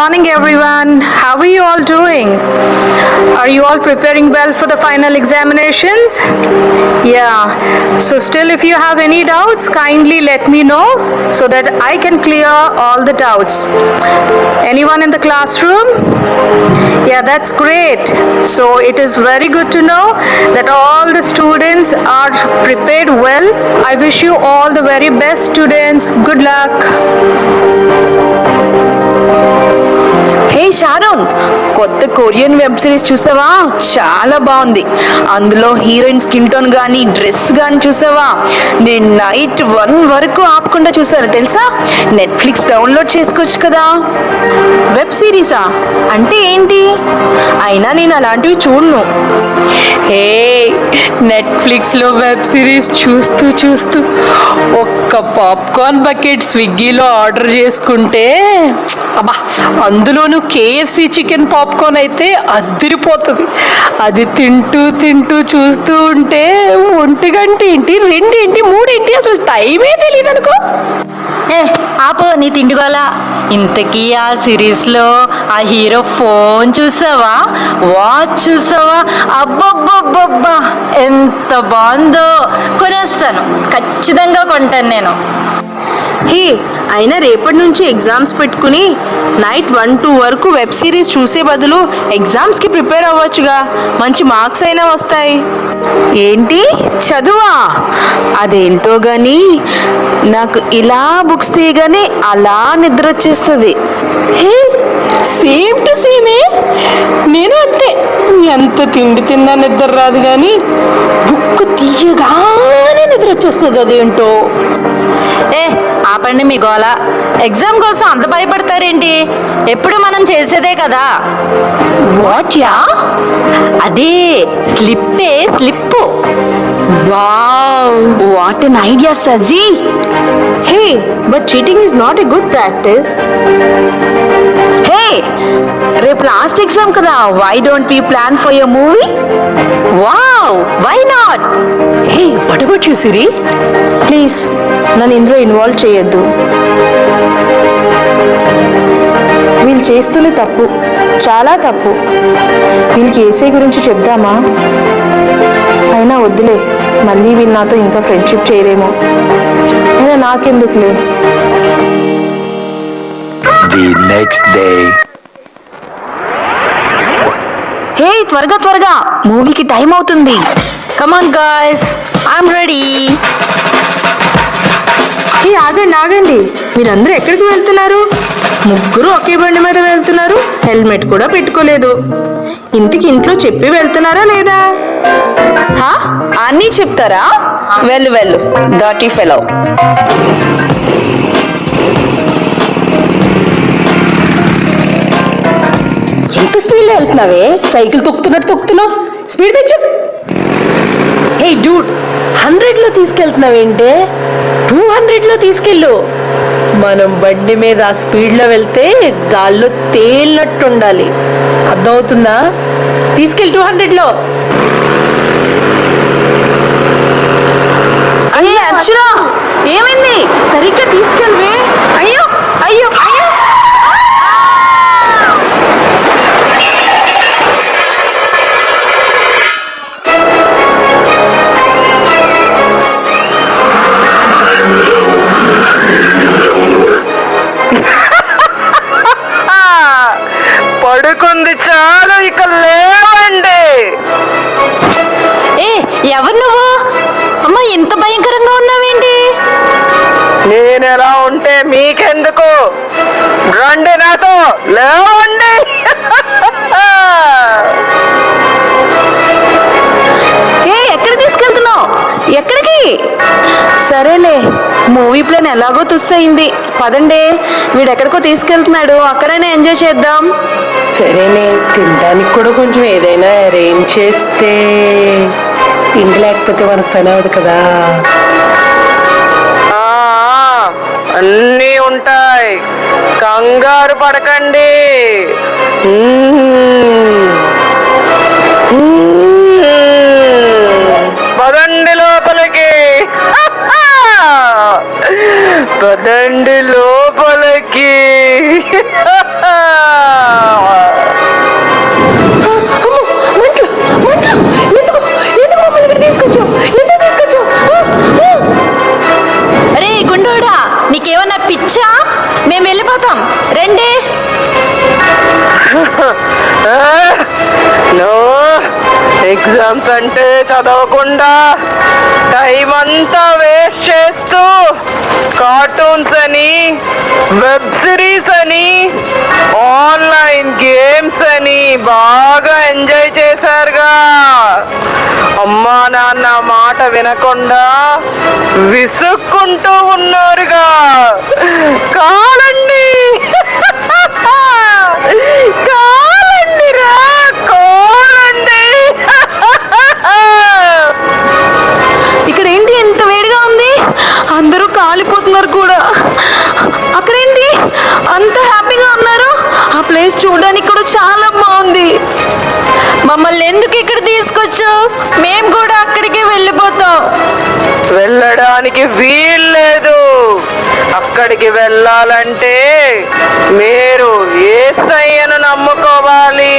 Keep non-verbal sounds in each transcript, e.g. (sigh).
Morning, everyone. How are you all doing? Are you all preparing well for the final examinations? Yeah. So, still, if you have any doubts, kindly let me know so that I can clear all the doubts. Anyone in the classroom? Yeah, that's great. So, it is very good to know that all the students are prepared well. I wish you all the very best, students. Good luck. Hey Sharon కొత్త Korean web series చూసావా? చాలా బాగుంది. అందులో heroine skin tone కానీ dress కానీ చూసావా? నేను night one వరకు ఆపకుండా చూసాను తెలుసా? నెట్ఫ్లిక్స్ డౌన్లోడ్ చేసుకోవచ్చు కదా. వెబ్ సిరీసా? అంటే ఏంటి? అయినా నేను అలాంటివి చూడను. హే నెట్ఫ్లిక్స్లో వెబ్ సిరీస్ చూస్తూ చూస్తూ ఒక పాప్కార్న్ బకెట్ స్విగ్గీలో ఆర్డర్ చేసుకుంటే అబ్బా అందులోనూ కేఎఫ్సి చికెన్ పాప్కార్న్ అయితే అదిరిపోతుంది. అది తింటూ తింటూ చూస్తూ ఉంటే ఒంటి గంట ఏంటి రెండేంటి మూడేంటి అసలు టైమే తెలియదు అనుకో ఏ ఆపు నీ తిండిగోల ఇంతకీ ఆ సిరీస్లో ఆ హీరో ఫోన్ చూసావా? వాచ్ చూసావా? అబ్బబ్బబ్బబ్బా ఎంత బాగుందో. కొనేస్తాను. ఖచ్చితంగా కొంటాను నేను. హే అయినా రేపటి నుంచి ఎగ్జామ్స్ పెట్టుకుని నైట్ వన్ టూ వరకు వెబ్ సిరీస్ చూసే బదులు ఎగ్జామ్స్కి ప్రిపేర్ అవ్వచ్చుగా. మంచి మార్క్స్ అయినా వస్తాయి. ఏంటి? చదువా? అదేంటో కానీ నాకు ఇలా బుక్స్ తీయగానే అలా నిద్ర వచ్చేస్తుంది హే సేమ్ టు సేమే. నేను అంతే. ఎంత తిండి తిన్నా నిద్ర రాదు కానీ బుక్ తీయగానే నిద్ర వచ్చేస్తుంది అదేంటో. ఏ ఆపండి మీ గోల. ఎగ్జామ్ కోసం అంత భయపడతారేంటి? ఎప్పుడు మనం చేసేదే కదా. What yeah? అదే స్లిప్పే slip. Wow what an idea Saji hey but cheating is not a good practice hey రేపు లాస్ట్ ఎగ్జామ్ కదా. Why don't we plan for your movie wow why not hey what about you Siri please నన్ను ఇందులో involve చేయొద్దు. వీళ్ళు చేస్తున్న తప్పు చాలా తప్పు. వీళ్ళకి ఏసే గురించి చెప్దామా? అయినా వద్దులే మళ్ళీ వీళ్ళు నాతో ఇంకా ఫ్రెండ్షిప్ చేయలేమో అయినా నాకెందుకులే? The next day. హే త్వరగా త్వరగా. మూవీకి టైం అవుతుంది. Come on guys I'm ready hey ఆగండి ఆగండి. మీరందరూ ఎక్కడికి వెళ్తున్నారు? ముగ్గురు ఒకే బండి మీద వెళ్తున్నారు. హెల్మెట్ కూడా పెట్టుకోలేదు. ఇంటికి ఇంట్లో చెప్పి వెళ్తున్నారా లేదా? హా? అన్నీ చెప్తారా? వెళ్ళు వెళ్ళు. డర్టీ ఫెలో ఎంత స్పీడ్లో వెళ్తున్నావే? సైకిల్ తొక్కుతున్నట్టు తొక్కుతున్నావు. స్పీడ్ పెంచు. హే డూడ్ హండ్రెడ్లో తీసుకెళ్తున్నావేంటే టూ హండ్రెడ్లో తీసుకెళ్ళు. మనం బండి మీద ఆ స్పీడ్లో వెళ్తే గాల్లో తేలినట్టు ఉండాలి అర్థమవుతుందా? తీసుకెళ్ళి టూ హండ్రెడ్లో అయ్యో. అర్చునా ఏమైంది? సరిగ్గా తీసుకెళ్ళవే. అయ్యో అయ్యో అయ్యో. మీకెందుకు రండి నాతో లేవండి. ఏ ఎక్కడ తీసుకెళ్తున్నావు? ఎక్కడికి? సరేలే మూవీ ప్లాన్ ఎలాగో తుస్సయింది. పదండి వీడు ఎక్కడికో తీసుకెళ్తున్నాడు అక్కడైనా ఎంజాయ్ చేద్దాం. సరేనే తినడానికి కూడా కొంచెం ఏదైనా అరేంజ్ చేస్తే తిండి లేకపోతే మనకు పని అవ్వదు కదా. అన్నీ ఉంటాయి. కంగారు పడకండి. పదండి లోపలికి. పదండి లోపలికి. (laughs) ఎగ్జామ్స్ అంటే చదవకుండా టైం అంతా వేస్ట్ చేస్తూ కార్టూన్స్ అని వెబ్ సిరీస్ అని ఆన్లైన్ గేమ్స్ అని బాగా ఎంజాయ్ చేశారుగా. అమ్మా నాన్న మాట వినకుండా విసుక్కుంటూ ఉన్నారుగా. కాలండి ఎందుకు ఇక్కడ తీసుకొచ్చు మేము కూడా అక్కడికే వెళ్ళిపోతాం. వెళ్ళడానికి వీల్లేదు అక్కడికి వెళ్ళాలంటే మీరు ఏసయ్యను నమ్ముకోవాలి.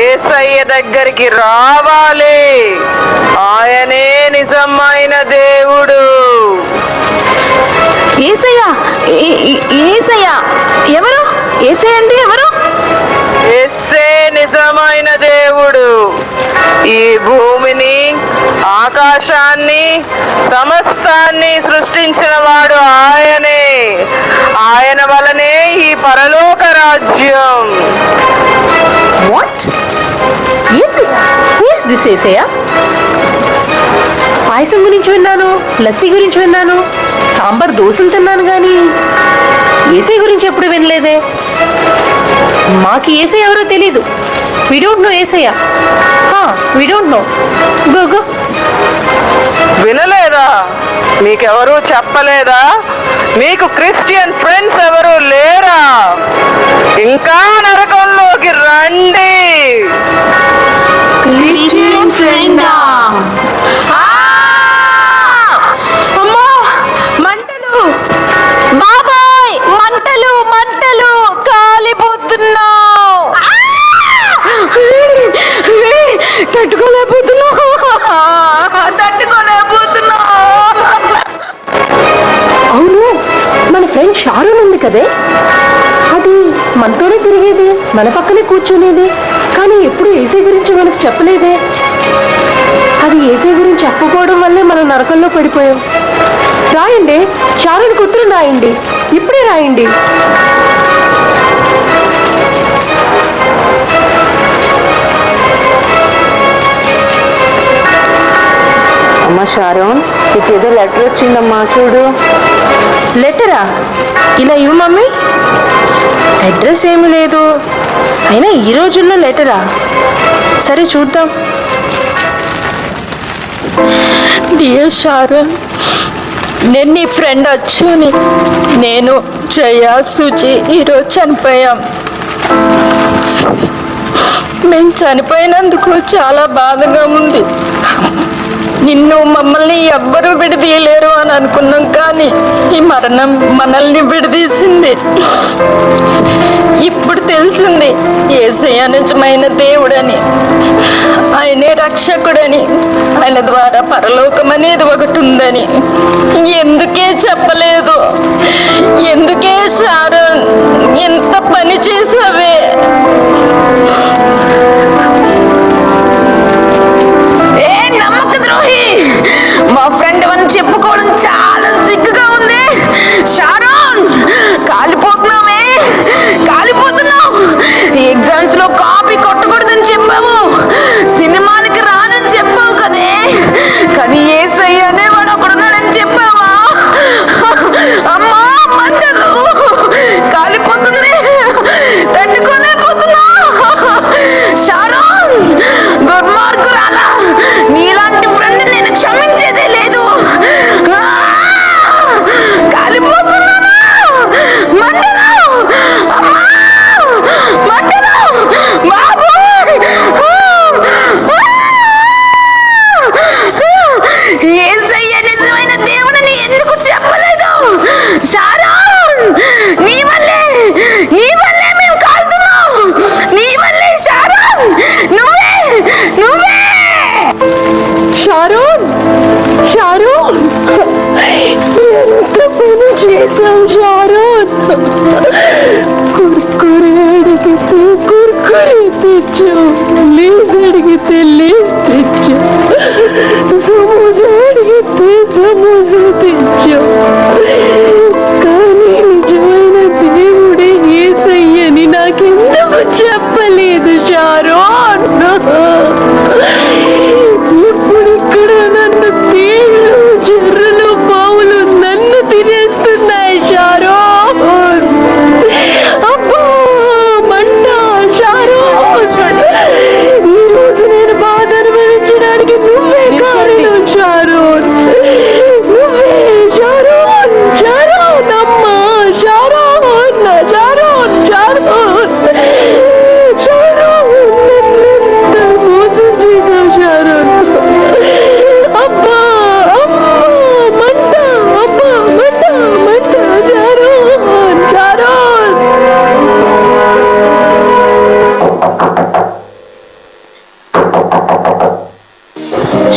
ఏసయ్య దగ్గరికి రావాలి. ఆయనే నిజమైన దేవుడు. ఏసయ్యా ఏసయ్యా ఎవరు? ఏసయ్య అంటే ఎవరు? ఈ భూమిని ఆకాశాన్ని సమస్తాన్ని సృష్టించిన వాడు ఆయనే. ఆయన వలనే ఈ పరలోక రాజ్యం. వాట్ దిస్ ఏసయ్యా పాయసం గురించి విన్నాను లస్సీ గురించి విన్నాను సాంబార్ దోశలు తిన్నాను కానీ ఏసై గురించి ఎప్పుడు వినలేదే? మాకు ఏసై ఎవరో తెలీదు. We don't know Yesayya we don't know go go వినలేదా? మీకెవరు చెప్పలేదా? మీకు క్రిస్టియన్ ఫ్రెండ్స్ ఎవరు లేరా? ఇంకా నరకంలోకి రండి. క్రిస్టియన్ ఫ్రెండా? అమ్మా! మంటలు! బాబాయ్! మంటలు! మంటలు! కాలిపోతున్నావు తట్టుకోలేకపోతున్నా తట్టుకోలేకపోతున్నా అవును మన ఫ్రెండ్ షారూన్ ఉంది కదే. అది మనతోనే తిరిగేది మన పక్కనే కూర్చునేది కానీ ఎప్పుడు ఏసీ గురించి మనకు చెప్పలేదే. అది ఏసీ గురించి చెప్పకపోవడం వల్లే మనం నరకంలో పడిపోయాం. రాయండి షారూన్ ఉత్తరం రాయండి ఇప్పుడే రాయండి. అమ్మ షారోన్ ఏదో లెటర్ వచ్చిందమ్మా చూడు. లెటరా? ఇలా ఇవ్వు మమ్మీ. అడ్రస్ ఏమీ లేదు. అయినా ఈ రోజుల్లో లెటరా? సరే చూద్దాం. డియర్ షారోన్ నేను నీ ఫ్రెండ్ వచ్చుని నేను జయ సుజి ఈరోజు చనిపోయాం. మేము చనిపోయినందుకు చాలా బాధగా ఉంది. నిన్ను మమ్మల్ని ఎవ్వరూ విడదీయలేరు అని అనుకున్నాం కానీ ఈ మరణం మనల్ని విడదీసింది. ఇప్పుడు తెలిసింది ఏసయ నిజమైన దేవుడని ఆయనే రక్షకుడని ఆయన ద్వారా పరలోకం అనేది ఒకటి ఉందని ఎందుకే చెప్పలేదు? ఎందుకే షారోన్ ఎంత పని చేసావే? నమ్మక ద్రోహి. మా ఫ్రెండ్ అని చెప్పుకోవడం చాలా సిగ్గుగా ఉంది. షారు తెచ్చావు లేస్ అడిగితే లేస్ తెచ్చావు సమోసా అడిగితే సమోసా తెచ్చావు కానీ నిజమైన దేవుడే ఏసయ్యని నాకెందుకు చెప్పలేదు షారోన్?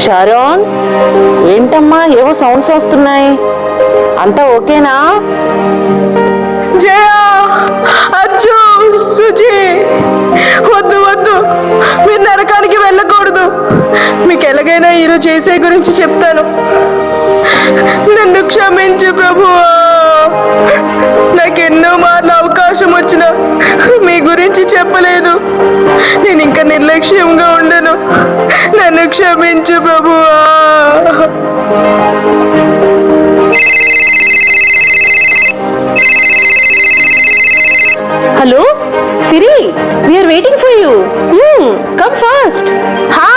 షారోన్ ఏంటమ్మా ఏవో సౌండ్స్ వస్తున్నాయి? అంతా ఓకేనా? జయ అచ్చు సుజి వద్దు వద్దు. మీరు నరకానికి వెళ్ళకూడదు. మీకు ఎలాగైనా ఈరోజు చేసే గురించి చెప్తాను. నన్ను క్షమించు ప్రభువా. నాకు ఎన్నో మార్లు అవకాశం వచ్చిన మీ గురించి చెప్పలేదు నిర్లక్ష్యంగా ఉండను. నన్ను క్షమించు ప్రభువా. Hello Siri we are waiting for you come fast హా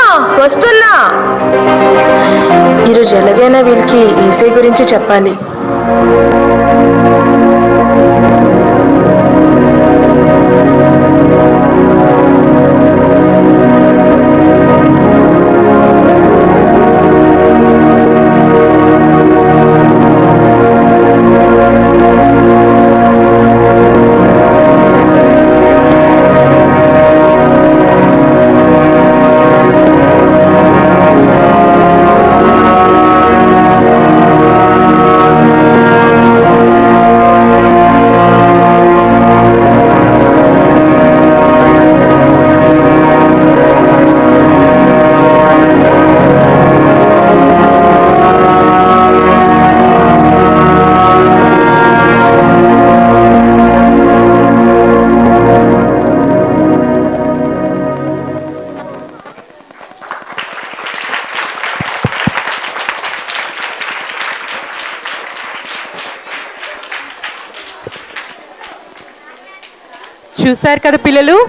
వస్తున్నా. ఈరోజు ఎలాగైనా వీళ్ళకి ఈసై గురించి చెప్పాలి. చూశారు కదా పిల్లలు?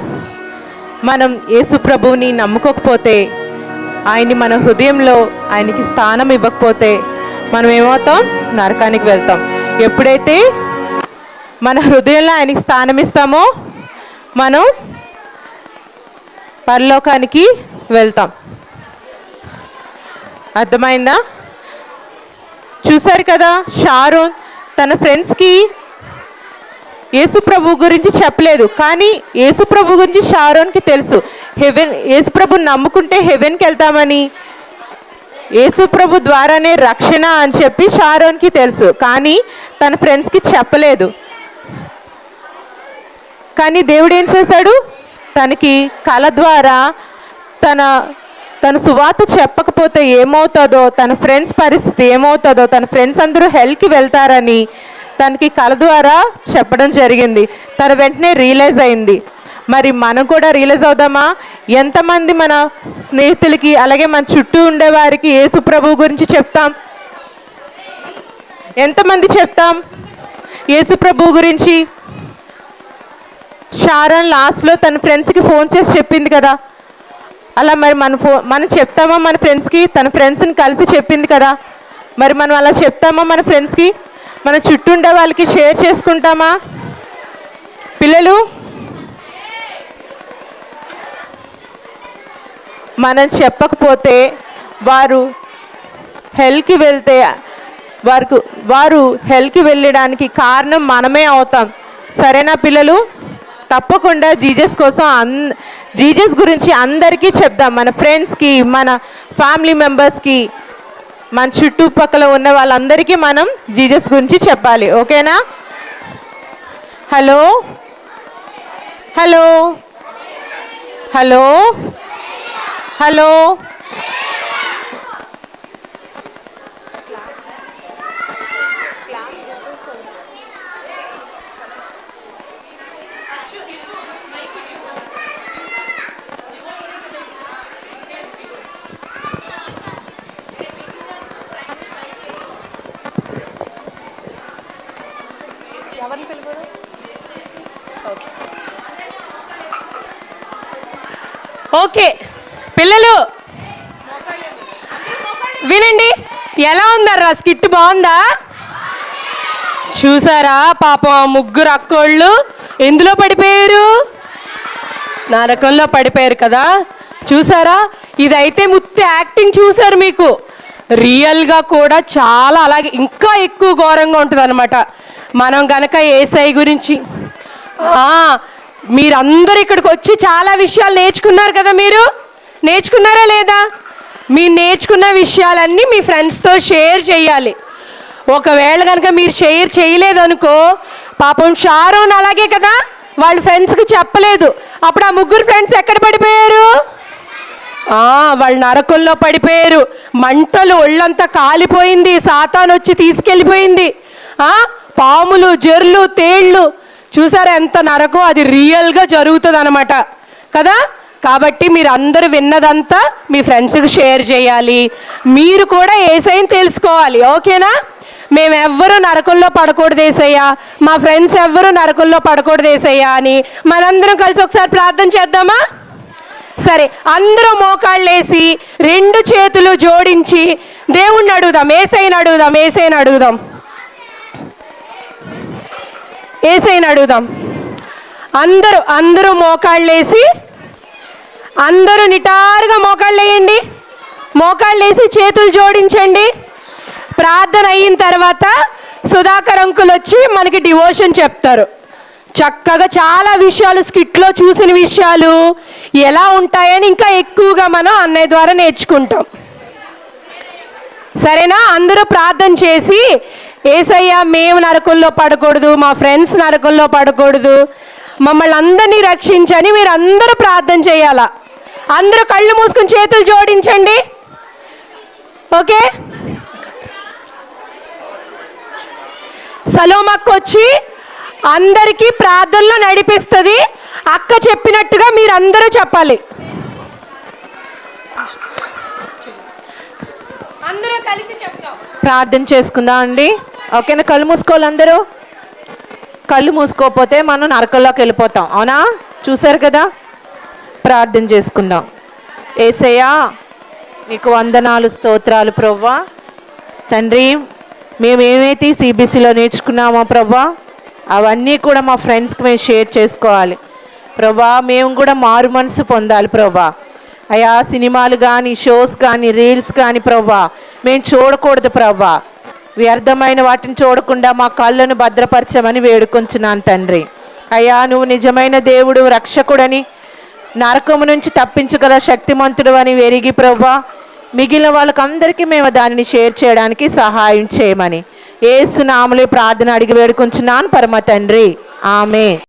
మనం యేసు ప్రభువుని నమ్ముకోకపోతే ఆయన్ని మన హృదయంలో ఆయనకి స్థానం ఇవ్వకపోతే మనం ఏమవుతాం? నరకానికి వెళ్తాం. ఎప్పుడైతే మన హృదయంలో ఆయనకి స్థానం ఇస్తామో మనం పరలోకానికి వెళ్తాం. అర్థమైందా? చూశారు కదా షారోన్ తన ఫ్రెండ్స్కి యేసుప్రభు గురించి చెప్పలేదు కానీ యేసుప్రభు గురించి షారోన్కి తెలుసు. హెవెన్ యేసుప్రభుని నమ్ముకుంటే హెవెన్కి వెళ్తామని. యేసుప్రభు ద్వారానే రక్షణ అని చెప్పి షారోన్కి తెలుసు కానీ తన ఫ్రెండ్స్కి చెప్పలేదు. కానీ దేవుడు ఏం చేశాడు? తనకి కళ ద్వారా తన తన సువాత చెప్పకపోతే ఏమవుతుందో తన ఫ్రెండ్స్ పరిస్థితి ఏమవుతుందో తన ఫ్రెండ్స్ అందరూ హెల్త్కి వెళ్తారని తనకి కళ ద్వారా చెప్పడం జరిగింది. తన వెంటనే రియలైజ్ అయింది. మరి మనం కూడా రియలైజ్ అవుదామా? ఎంతమంది మన స్నేహితులకి అలాగే మన చుట్టూ ఉండేవారికి యేసు ప్రభు గురించి చెప్తాం? ఎంతమంది చెప్తాం యేసు ప్రభు గురించి? షారన్ లాస్ట్లో తన ఫ్రెండ్స్కి ఫోన్ చేసి చెప్పింది కదా. అలా మరి మన ఫో మనం చెప్తామా మన ఫ్రెండ్స్కి? తన ఫ్రెండ్స్ని కలిసి చెప్పింది కదా. మరి మనం అలా చెప్తామా మన ఫ్రెండ్స్కి? మన చుట్టూ ఉండే వాళ్ళకి షేర్ చేసుకుంటామా? పిల్లలు? మనం చెప్పకపోతే వారు హెల్కి వెళ్తే వారికి వారు హెల్కి వెళ్ళడానికి కారణం మనమే అవుతాం. సరేనా పిల్లలు? తప్పకుండా జీజస్ కోసం అన్ జీజస్ గురించి అందరికీ చెప్దాం. మన ఫ్రెండ్స్కి మన ఫ్యామిలీ మెంబర్స్కి మన చుట్టుపక్కల ఉన్న వాళ్ళందరికీ మనం జీజస్ గురించి చెప్పాలి. ఓకేనా? Hello? Hello? Hello? Hello okay పిల్లలు. వినండి ఎలా ఉందర్రా? స్కిట్ బాగుందా? చూసారా పాపం ఆ ముగ్గురు అక్కోళ్ళు? ఎందులో పడిపోయారు? నరకంలో పడిపోయారు కదా? చూసారా? ఇదైతే ముత్తి యాక్టింగ్ చూసారు మీకు. రియల్గా కూడా చాలా అలాగే ఇంకా ఎక్కువ ఘోరంగా ఉంటుంది మనం గనక ఏసఐ గురించి మీరందరూ ఇక్కడికి వచ్చి చాలా విషయాలు నేర్చుకున్నారు కదా మీరు? నేర్చుకున్నారా లేదా? మీరు నేర్చుకున్న విషయాలన్నీ మీ ఫ్రెండ్స్తో షేర్ చేయాలి. ఒకవేళ కనుక మీరు షేర్ చేయలేదనుకో పాపం షారోన్ అలాగే కదా? వాళ్ళ ఫ్రెండ్స్కి చెప్పలేదు. అప్పుడు ఆ ముగ్గురు ఫ్రెండ్స్ ఎక్కడ పడిపోయారు? వాళ్ళు నరకుల్లో పడిపోయారు. మంటలు ఒళ్ళంతా కాలిపోయింది. సాతాన్ వచ్చి తీసుకెళ్ళిపోయింది. పాములు జర్లు తేళ్ళు చూసారా ఎంత నరకం? అది రియల్గా జరుగుతుంది అనమాట కదా? కాబట్టి మీరు అందరూ విన్నదంతా మీ ఫ్రెండ్స్కి షేర్ చేయాలి. మీరు కూడా ఏసైని తెలుసుకోవాలి ఓకేనా? మేము ఎవ్వరూ నరకంలో పడకూడదు ఏసయ్యా. మా ఫ్రెండ్స్ ఎవ్వరూ నరకంలో పడకూడదు ఏసయ్యా అని మనందరం కలిసి ఒకసారి ప్రార్థన చేద్దామా? సరే అందరూ మోకాళ్ళేసి రెండు చేతులు జోడించి దేవుణ్ణి అడుగుదాం ఏసైని అడుగుదాం ఏసైని అడుగుదాం? ఏసైని అడుగుదాం? అందరూ అందరూ మోకాళ్ళేసి అందరూ నిటారుగా మోకాళ్ళు వేయండి. మోకాళ్ళు వేసి చేతులు జోడించండి. ప్రార్థన అయిన తర్వాత సుధాకర్ అంకుల్ వచ్చి మనకి డివోషన్ చెప్తారు. చక్కగా చాలా విషయాలు స్కిట్లో చూసిన విషయాలు ఎలా ఉంటాయని ఇంకా ఎక్కువగా మనం అన్నయ్య ద్వారా నేర్చుకుంటాం. సరేనా? అందరూ ప్రార్థన చేసి ఏసయ్యా మేము నరకంలో పడకూడదు మా ఫ్రెండ్స్ నరకంలో పడకూడదు మమ్మల్ని అందరినీ రక్షించని మీరు అందరూ ప్రార్థన చేయాలా? అందరూ కళ్ళు మూసుకుని చేతులు జోడించండి. ఓకే? సలోమక్క వచ్చి అందరికీ ప్రార్థనలో నడిపిస్తుంది. అక్క చెప్పినట్టుగా మీరు అందరూ చెప్పాలి. అందరూ కలిసి చెప్తాం. ప్రార్థన చేసుకుందాం అండి? ఓకేనా? కళ్ళు మూసుకోవాలి అందరూ? కళ్ళు మూసుకోకపోతే మనం నరకంలోకి వెళ్ళిపోతాం. అవునా? చూసారు కదా? ప్రార్థన చేసుకుందాం. ఏసయ్యా నీకు వందనాలు స్తోత్రాలు ప్రవ్వా. తండ్రి మేము ఏమైతే సిబిసిలో నేర్చుకున్నామో ప్రభా అవన్నీ కూడా మా ఫ్రెండ్స్కి మేము షేర్ చేసుకోవాలి. ప్రభా మేము కూడా మారు మనసు పొందాలి ప్రభా అయా సినిమాలు కానీ షోస్ కానీ రీల్స్ కానీ ప్రభా మేము చూడకూడదు ప్రభా వ్యర్థమైన వాటిని చూడకుండా మా కళ్ళను భద్రపరచమని వేడుకొంచున్నాను తండ్రి. అయ్యా నువ్వు నిజమైన దేవుడు రక్షకుడని నరకము నుంచి తప్పించగల శక్తిమంతుడు అని వెరిగి ప్రభా మిగిలిన వాళ్ళకందరికీ మేము దానిని షేర్ చేయడానికి సహాయం చేయమని. ఏసునాములు ప్రార్థన అడిగి వేడుకుంటున్నాను పరమ తండ్రి. ఆమె